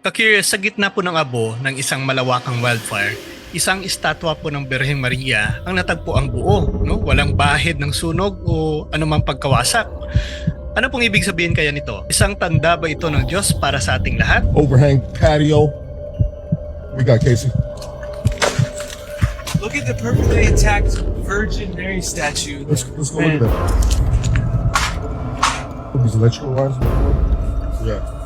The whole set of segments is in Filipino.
Kakirious, sa gitna po ng abo ng isang malawakang wildfire, isang estatwa po ng Birheng Maria ang natagpo ang buo, no? Walang bahid ng sunog o anumang pagkawasak. Ano pong ibig sabihin kaya nito? Isang tanda ba ito ng Diyos para sa ating lahat? overhang patio. We got Casey. Look at the perfectly intact Virgin Mary statue. Let's let's go look at that. These electrical wires. Yeah.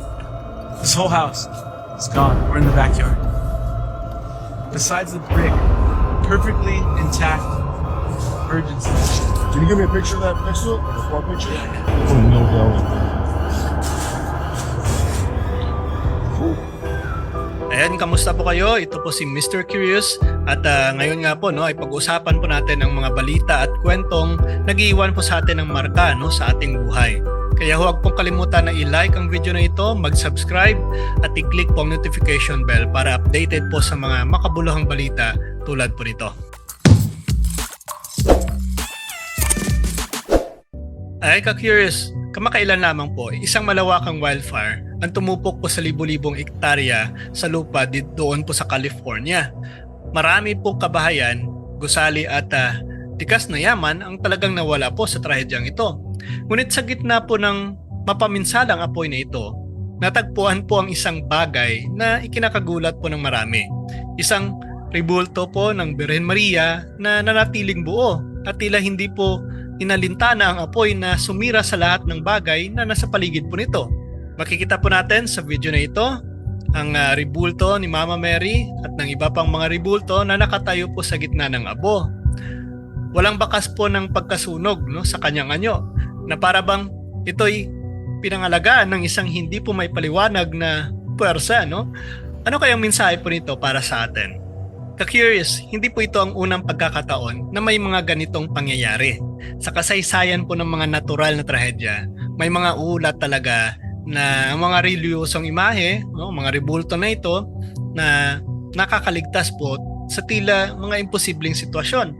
This whole house is gone. We're in the backyard. Besides the brick, perfectly intact Virgin statue. Can you give me a picture of that next to it? Like a small picture? Oh, no doubt. Ayan, kamusta po kayo? Ito po si Mr. Curious at ah, ngayon nga po no, ay pag-usapan po natin ang mga balita at kwentong nag-iwan po sa atin ng marka no, sa ating buhay. Kaya huwag pong kalimutan na i-like ang video na ito, mag-subscribe at i-click po ang notification bell para updated po sa mga makabuluhang balita tulad po nito. Ay ka-curious, kamakailan lamang po, isang malawakang wildfire ang tumupok po sa libu-libong ektarya sa lupa doon po sa California. Marami po kabahayan, gusali at ah, tikas na yaman ang talagang nawala po sa trahedyang ito. Ngunit sa gitna po ng mapaminsalang apoy na ito, natagpuan po ang isang bagay na ikinakagulat po ng marami. Isang ribulto po ng Birhen Maria na nanatiling buo at tila hindi po inalintana ang apoy na sumira sa lahat ng bagay na nasa paligid po nito. Makikita po natin sa video na ito ang ah, ribulto ni Mama Mary at ng iba pang mga ribulto na nakatayo po sa gitna ng abo. Walang bakas po ng pagkasunog no, sa kanyang anyo na para bang ito'y pinangalagaan ng isang hindi po may paliwanag na puwersa. No? Ano kayang mensahe po nito para sa atin? Ka-curious, hindi po ito ang unang pagkakataon na may mga ganitong pangyayari. Sa kasaysayan po ng mga natural na trahedya, may mga ulat talaga na mga reliyosong imahe, no, mga rebulto na ito, na nakakaligtas po sa tila mga imposibleng sitwasyon.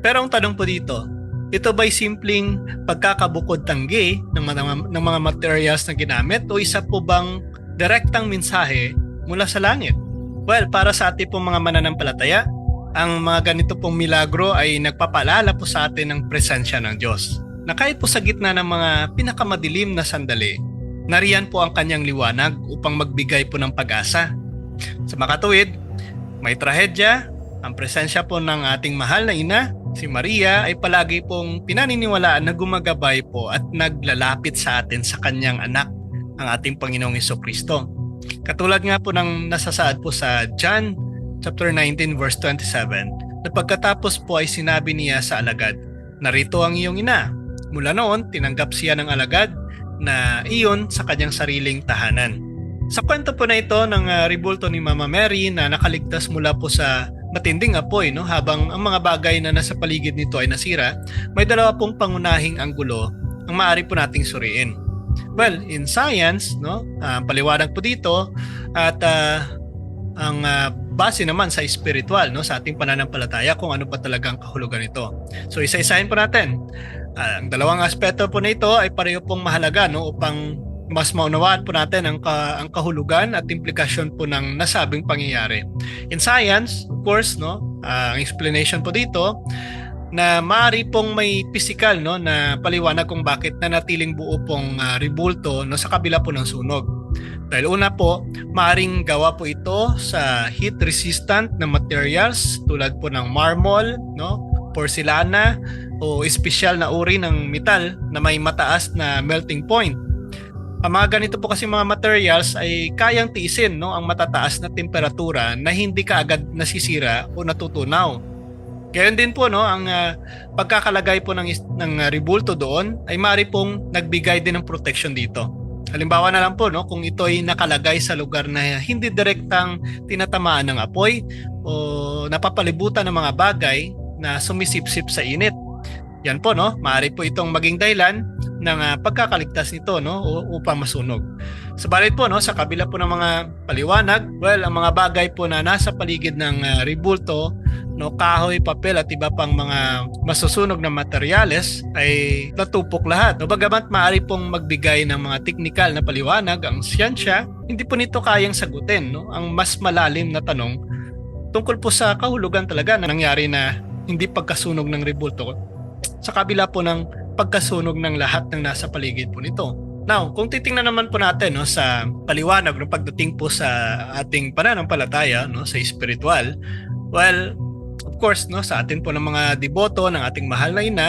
Pero ang tanong po dito, ito ba'y simpleng pagkakabukod tanggi ng mga, ng mga materials na ginamit o isa po bang direktang mensahe mula sa langit? Well, para sa ating pong mga mananampalataya, ang mga ganito pong milagro ay nagpapaalala po sa atin ng presensya ng Diyos. Na kahit po sa gitna ng mga pinakamadilim na sandali, nariyan po ang kanyang liwanag upang magbigay po ng pag-asa. Sa makatuwid, may trahedya, ang presensya po ng ating mahal na ina, si Maria, ay palagi pong pinaniniwalaan na gumagabay po at naglalapit sa atin sa kanyang anak, ang ating Panginoong Iso. Katulad nga po ng nasasaad po sa John chapter 19 verse 27 na pagkatapos po ay sinabi niya sa alagad, narito ang iyong ina. Mula noon, tinanggap siya ng alagad na iyon sa kanyang sariling tahanan. Sa kwento po na ito ng uh, ribulto ni Mama Mary na nakaligtas mula po sa matinding apoy no habang ang mga bagay na nasa paligid nito ay nasira, may dalawa pong pangunahing anggulo ang maaari po nating suriin. Well, in science, no, ah, paliwanag po dito at ah, ang ah, base naman sa spiritual, no, sa ating pananampalataya kung ano pa talaga ang kahulugan nito. So isa-isahin po natin. Ah, ang dalawang aspeto po na ito ay pareho pong mahalaga no upang mas maunawaan po natin ang, ka, ang kahulugan at implikasyon po ng nasabing pangyayari. In science, of course, no, ah, ang explanation po dito na maaari pong may physical no na paliwanag kung bakit nanatiling buo pong ah, ribulto no sa kabila po ng sunog. Dahil una po, maaring gawa po ito sa heat resistant na materials tulad po ng marble, no, porcelana o espesyal na uri ng metal na may mataas na melting point. Ang mga ganito po kasi mga materials ay kayang tiisin no ang matataas na temperatura na hindi kaagad nasisira o natutunaw. Gayon din po no ang ah, pagkakalagay po ng ng ah, ribulto doon ay mari pong nagbigay din ng protection dito. Halimbawa na lang po no kung ito ay nakalagay sa lugar na hindi direktang tinatamaan ng apoy o napapalibutan ng mga bagay na sumisipsip sa init. Yan po no, maaari po itong maging dahilan ng ah, pagkakaligtas nito no? Upang masunog. Sabalit po no, sa kabila po ng mga paliwanag, well, ang mga bagay po na nasa paligid ng ah, ribulto no? Kahoy, papel at iba pang mga masusunog na materyales ay natupok lahat. No, bagamat maaari pong magbigay ng mga technical na paliwanag ang siyensya, hindi po nito kayang sagutin no? Ang mas malalim na tanong tungkol po sa kahulugan talaga na nangyari na hindi pagkasunog ng ribulto sa kabila po ng pagkasunog ng lahat ng nasa paligid po nito. Now, kung titingnan naman po natin no sa paliwanag ng pagdating po sa ating pananampalataya no sa spiritual, well, of course no sa atin po ng mga deboto ng ating mahal na ina,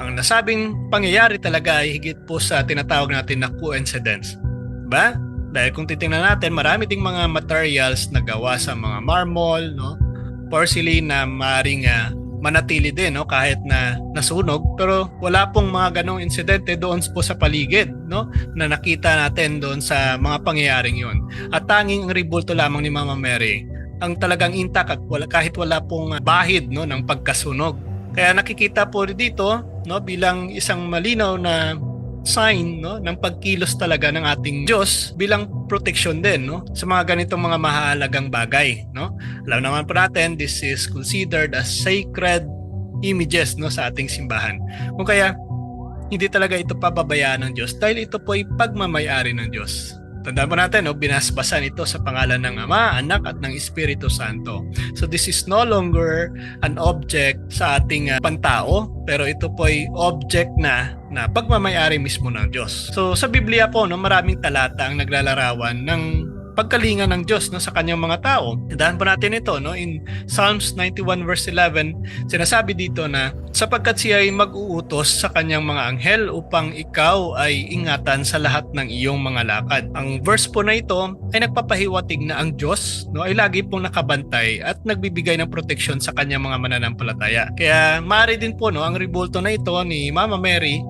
ang nasabing pangyayari talaga ay higit po sa tinatawag natin na coincidence. Ba? Dahil kung titingnan natin, marami ding mga materials na gawa sa mga marmol, no? porcelain na maaaring ah, manatili din no? Kahit na nasunog. Pero wala pong mga ganong insidente doon po sa paligid no? Na nakita natin doon sa mga pangyayaring yon at tanging ang ribulto lamang ni Mama Mary ang talagang intact at wala kahit wala pong bahid no ng pagkasunog. Kaya nakikita po dito no bilang isang malinaw na sign no ng pagkilos talaga ng ating Diyos bilang protection din no sa mga ganitong mga mahalagang bagay no. Alam naman po natin this is considered as sacred images no sa ating simbahan. Kung kaya hindi talaga ito pababayaan ng Diyos dahil ito po ay pagmamayari ng Diyos Tandaan po natin, no, binasbasan ito sa pangalan ng Ama, Anak at ng Espiritu Santo. So this is no longer an object sa ating uh, pantao, pero ito po ay object na na pagmamayari mismo ng Diyos. So sa Biblia po, no, maraming talata ang naglalarawan ng pagkalinga ng Diyos no, sa kanyang mga tao. Tandaan po natin ito no, in Psalms 91 verse 11, sinasabi dito na sapagkat siya ay mag-uutos sa kanyang mga anghel upang ikaw ay ingatan sa lahat ng iyong mga lakad. Ang verse po na ito ay nagpapahiwatig na ang Diyos no, ay lagi pong nakabantay at nagbibigay ng proteksyon sa kanyang mga mananampalataya. Kaya maaari din po no, ang ribulto na ito ni Mama Mary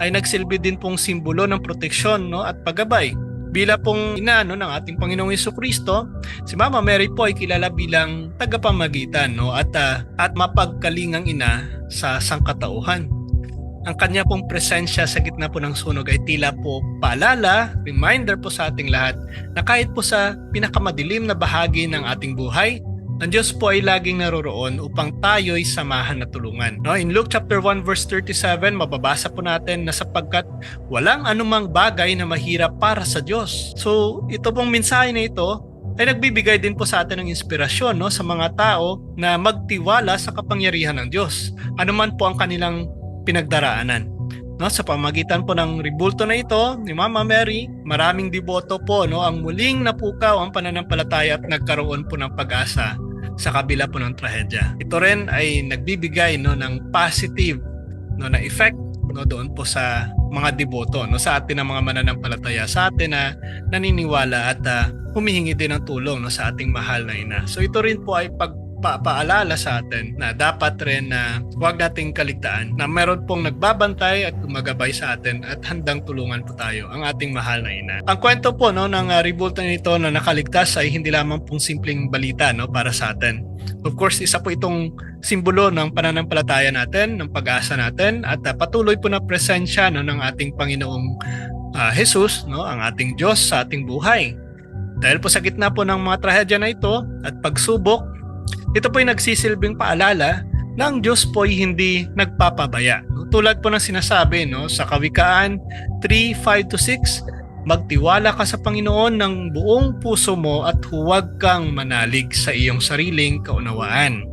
ay nagsilbi din pong simbolo ng proteksyon no, at paggabay Bila pong ina no, ng ating Panginoong Yeso Kristo, si Mama Mary po ay kilala bilang tagapamagitan no, at, ah, at mapagkalingang ina sa sangkatauhan. Ang kanya pong presensya sa gitna po ng sunog ay tila po paalala, reminder po sa ating lahat na kahit po sa pinakamadilim na bahagi ng ating buhay, ang Diyos po ay laging naroroon upang tayo'y samahan at tulungan. No, in Luke chapter 1 verse 37, mababasa po natin na sapagkat walang anumang bagay na mahirap para sa Diyos. So, ito pong mensahe na ito ay nagbibigay din po sa atin ng inspirasyon no, sa mga tao na magtiwala sa kapangyarihan ng Diyos. Ano man po ang kanilang pinagdaraanan. No, sa pamagitan po ng ribulto na ito ni Mama Mary, maraming deboto po no, ang muling napukaw ang pananampalataya at nagkaroon po ng pag-asa sa kabila po ng trahedya. Ito rin ay nagbibigay no ng positive no na effect no doon po sa mga deboto no sa atin ng mga mananampalataya sa atin na naniniwala at ah, humihingi din ng tulong no sa ating mahal na ina. So ito rin po ay pagpapaalala sa atin na dapat rin na huwag nating kaligtaan na meron pong nagbabantay at gumagabay sa atin at handang tulungan po tayo ang ating mahal na ina. Ang kwento po no ng uh, ribulto nito na nakaligtas ay hindi lamang pong simpleng balita no para sa atin. Of course, isa po itong simbolo ng pananampalataya natin, ng pag-asa natin at uh, patuloy po na presensya no ng ating Panginoong uh, Jesus, no, ang ating Diyos sa ating buhay. Dahil po sa gitna po ng mga trahedya na ito at pagsubok, ito po ay nagsisilbing paalala na ang Diyos po ay hindi nagpapabaya. Tulad po ng sinasabi no, sa Kawikaan 3:5 6, magtiwala ka sa Panginoon ng buong puso mo at huwag kang manalig sa iyong sariling kaunawaan.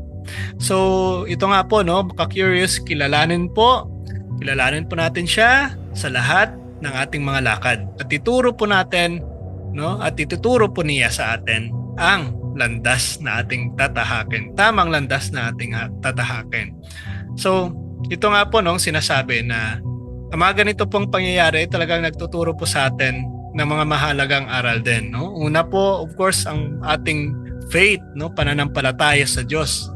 So, ito nga po, no, baka curious, kilalanin po, kilalanin po natin siya sa lahat ng ating mga lakad. At ituro po natin, no, at ituturo po niya sa atin ang landas na ating tatahakin. Tamang landas na ating ha- tatahakin. So, ito nga po nung sinasabi na ang mga ganito pong pangyayari talagang nagtuturo po sa atin ng mga mahalagang aral din. No? Una po, of course, ang ating faith, no? pananampalataya sa Diyos.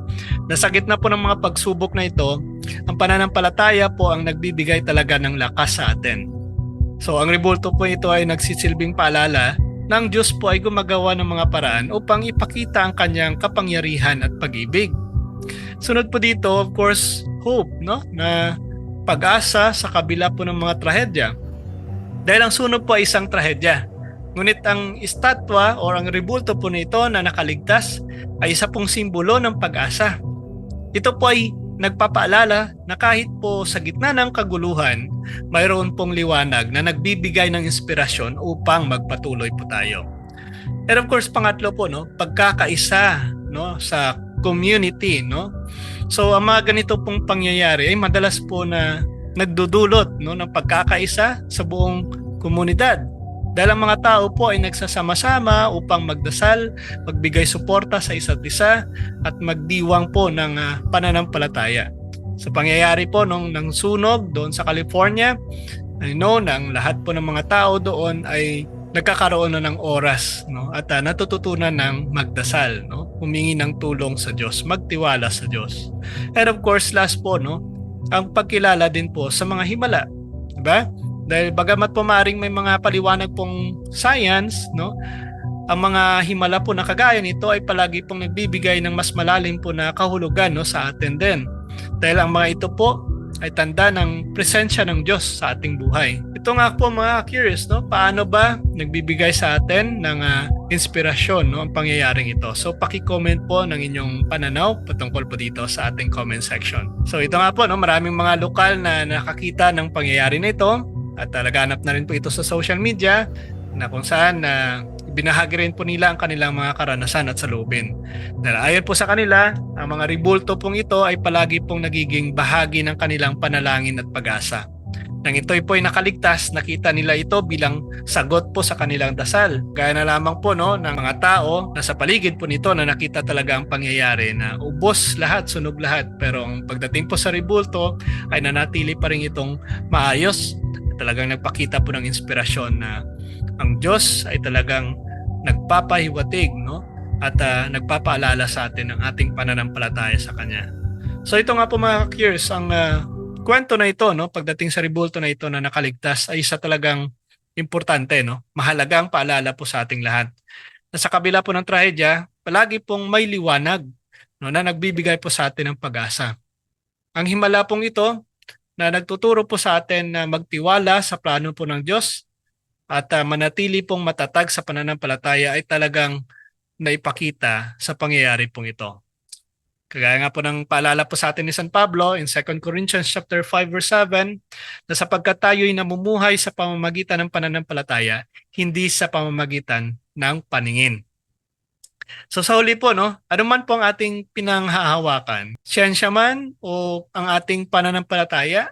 Nasa gitna po ng mga pagsubok na ito, ang pananampalataya po ang nagbibigay talaga ng lakas sa atin. So ang ribulto po ito ay nagsisilbing paalala ang Diyos po ay gumagawa ng mga paraan upang ipakita ang kanyang kapangyarihan at pag-ibig. Sunod po dito, of course, hope, no? Na pag-asa sa kabila po ng mga trahedya. Dahil ang sunog po ay isang trahedya. Ngunit ang estatwa o ang rebulto po nito na nakaligtas ay isa pong simbolo ng pag-asa. Ito po ay nagpapaalala na kahit po sa gitna ng kaguluhan, mayroon pong liwanag na nagbibigay ng inspirasyon upang magpatuloy po tayo. And of course, pangatlo po, no, pagkakaisa no, sa community. No? So, ang mga ganito pong pangyayari ay madalas po na nagdudulot no, ng pagkakaisa sa buong komunidad. Dahil ang mga tao po ay nagsasama-sama upang magdasal, magbigay suporta sa isa't isa at magdiwang po ng ah, pananampalataya. Sa pangyayari po nung ng sunog doon sa California, I know ang lahat po ng mga tao doon ay nagkakaroon na ng oras no? At ah, natututunan ng magdasal no? Humingi ng tulong sa Diyos magtiwala sa Diyos. And of course last po no? Ang pagkilala din po sa mga himala di ba dahil bagamat po maring may mga paliwanag pong science no ang mga himala po na kagaya nito ay palagi pong nagbibigay ng mas malalim po na kahulugan no sa atin din dahil ang mga ito po ay tanda ng presensya ng Diyos sa ating buhay. Ito nga po mga curious, no? paano ba nagbibigay sa atin ng ah, inspirasyon no? ang pangyayaring ito? So paki-comment po ng inyong pananaw patungkol po dito sa ating comment section. So ito nga po, no? maraming mga lokal na nakakita ng pangyayari na ito at uh, naganap na rin po ito sa social media na kung saan na binahagi rin po nila ang kanilang mga karanasan at salubin. Dahil ayon po sa kanila, ang mga ribulto pong ito ay palagi pong nagiging bahagi ng kanilang panalangin at pag-asa. Nang ito'y po ay nakaligtas, nakita nila ito bilang sagot po sa kanilang dasal. Gaya na lamang po no, ng mga tao na sa paligid po nito na nakita talaga ang pangyayari na ubos lahat, sunog lahat. Pero ang pagdating po sa ribulto ay nanatili pa rin itong maayos. Talagang nagpakita po ng inspirasyon na ang Diyos ay talagang nagpapahiwatig no at ah, nagpapaalala sa atin ng ating pananampalataya sa kanya. So ito nga po mga curious ang ah, kwento na ito no pagdating sa ribulto na ito na nakaligtas ay isa talagang importante no mahalagang paalala po sa ating lahat. Na sa kabila po ng trahedya, palagi pong may liwanag no na nagbibigay po sa atin ng pag-asa. Ang himala pong ito na nagtuturo po sa atin na magtiwala sa plano po ng Diyos at ah, manatili pong matatag sa pananampalataya ay talagang naipakita sa pangyayari pong ito. Kagaya nga po ng paalala po sa atin ni San Pablo in 2 Corinthians chapter 5 verse 7 na sapagkat tayo'y namumuhay sa pamamagitan ng pananampalataya, hindi sa pamamagitan ng paningin. So sa huli po, no, ano man po ang ating pinanghahawakan, siyensya man o ang ating pananampalataya,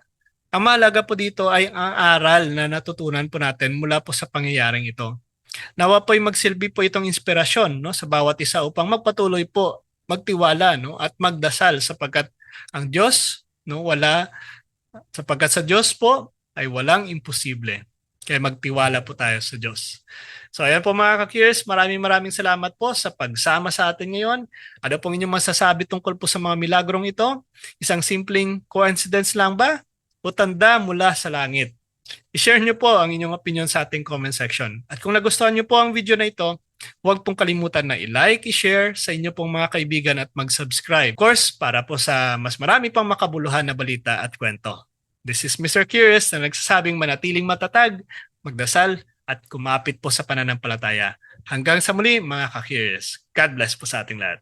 ang mahalaga po dito ay ang aral na natutunan po natin mula po sa pangyayaring ito. Nawa po ay magsilbi po itong inspirasyon no, sa bawat isa upang magpatuloy po, magtiwala no, at magdasal sapagkat ang Diyos no, wala sapagkat sa Diyos po ay walang imposible. Kaya magtiwala po tayo sa Diyos. So ayan po mga ka-curious, maraming maraming salamat po sa pagsama sa atin ngayon. Ano pong inyong masasabi tungkol po sa mga milagrong ito? Isang simpleng coincidence lang ba? o tanda mula sa langit. I-share nyo po ang inyong opinion sa ating comment section. At kung nagustuhan nyo po ang video na ito, huwag pong kalimutan na i-like, i-share sa inyo pong mga kaibigan at mag-subscribe. Of course, para po sa mas marami pang makabuluhan na balita at kwento. This is Mr. Curious na nagsasabing manatiling matatag, magdasal, at kumapit po sa pananampalataya. Hanggang sa muli mga ka-curious. God bless po sa ating lahat.